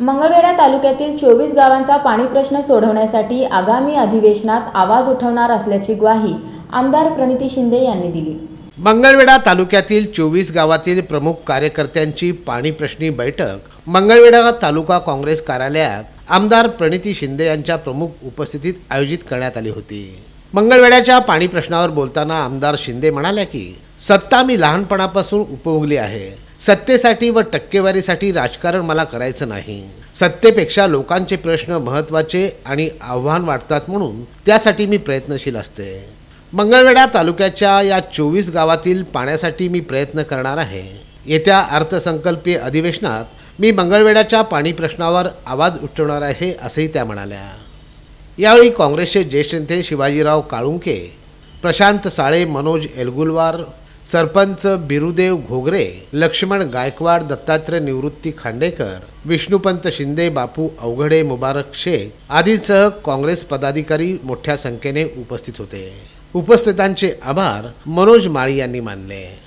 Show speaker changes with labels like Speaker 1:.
Speaker 1: मंगळवेढा तालुक्यातील चोवीस गावांचा पाणी प्रश्न सोडवण्यासाठी आगामी अधिवेशनात आवाज उठवणार असल्याची ग्वाही आमदार प्रणिती शिंदे यांनी दिली.
Speaker 2: मंगळवेढा तालुक्यातील चोवीस गावातील प्रमुख कार्यकर्त्यांची पाणी प्रश्नी बैठक मंगळवेढा तालुका काँग्रेस कार्यालयात आमदार प्रणिती शिंदे यांच्या प्रमुख उपस्थितीत आयोजित करण्यात आली होती. मंगळवेड्याच्या पाणी प्रश्नावर बोलताना आमदार शिंदे म्हणाल्या की सत्ता मी लहानपणापासून उपभोगली आहे. सत्तेसाठी व टक्केवारीसाठी राजकारण मला करायचं नाही. सत्तेपेक्षा लोकांचे प्रश्न महत्त्वाचे आणि आव्हान वाटतात म्हणून त्यासाठी मी प्रयत्नशील असते. मंगळवेढा तालुक्याच्या या चोवीस गावातील पाण्यासाठी मी प्रयत्न करणार आहे. येत्या अर्थसंकल्पीय अधिवेशनात मी मंगळवेढ्याच्या पाणी प्रश्नावर आवाज उठवणार आहे असंही त्या म्हणाल्या. यावेळी काँग्रेसचे ज्येष्ठ नेते शिवाजीराव काळुंके प्रशांत साळे मनोज एलगुलवार सरपंच बिरुदेव घोगरे लक्ष्मण गायकवाड दत्तात्रय निवृत्ती खांडेकर विष्णुपंत शिंदे बापू अवघडे मुबारक शेख आदींसह काँग्रेस पदाधिकारी मोठ्या संख्येने उपस्थित होते. उपस्थितांचे आभार मनोज माळी यांनी मानले.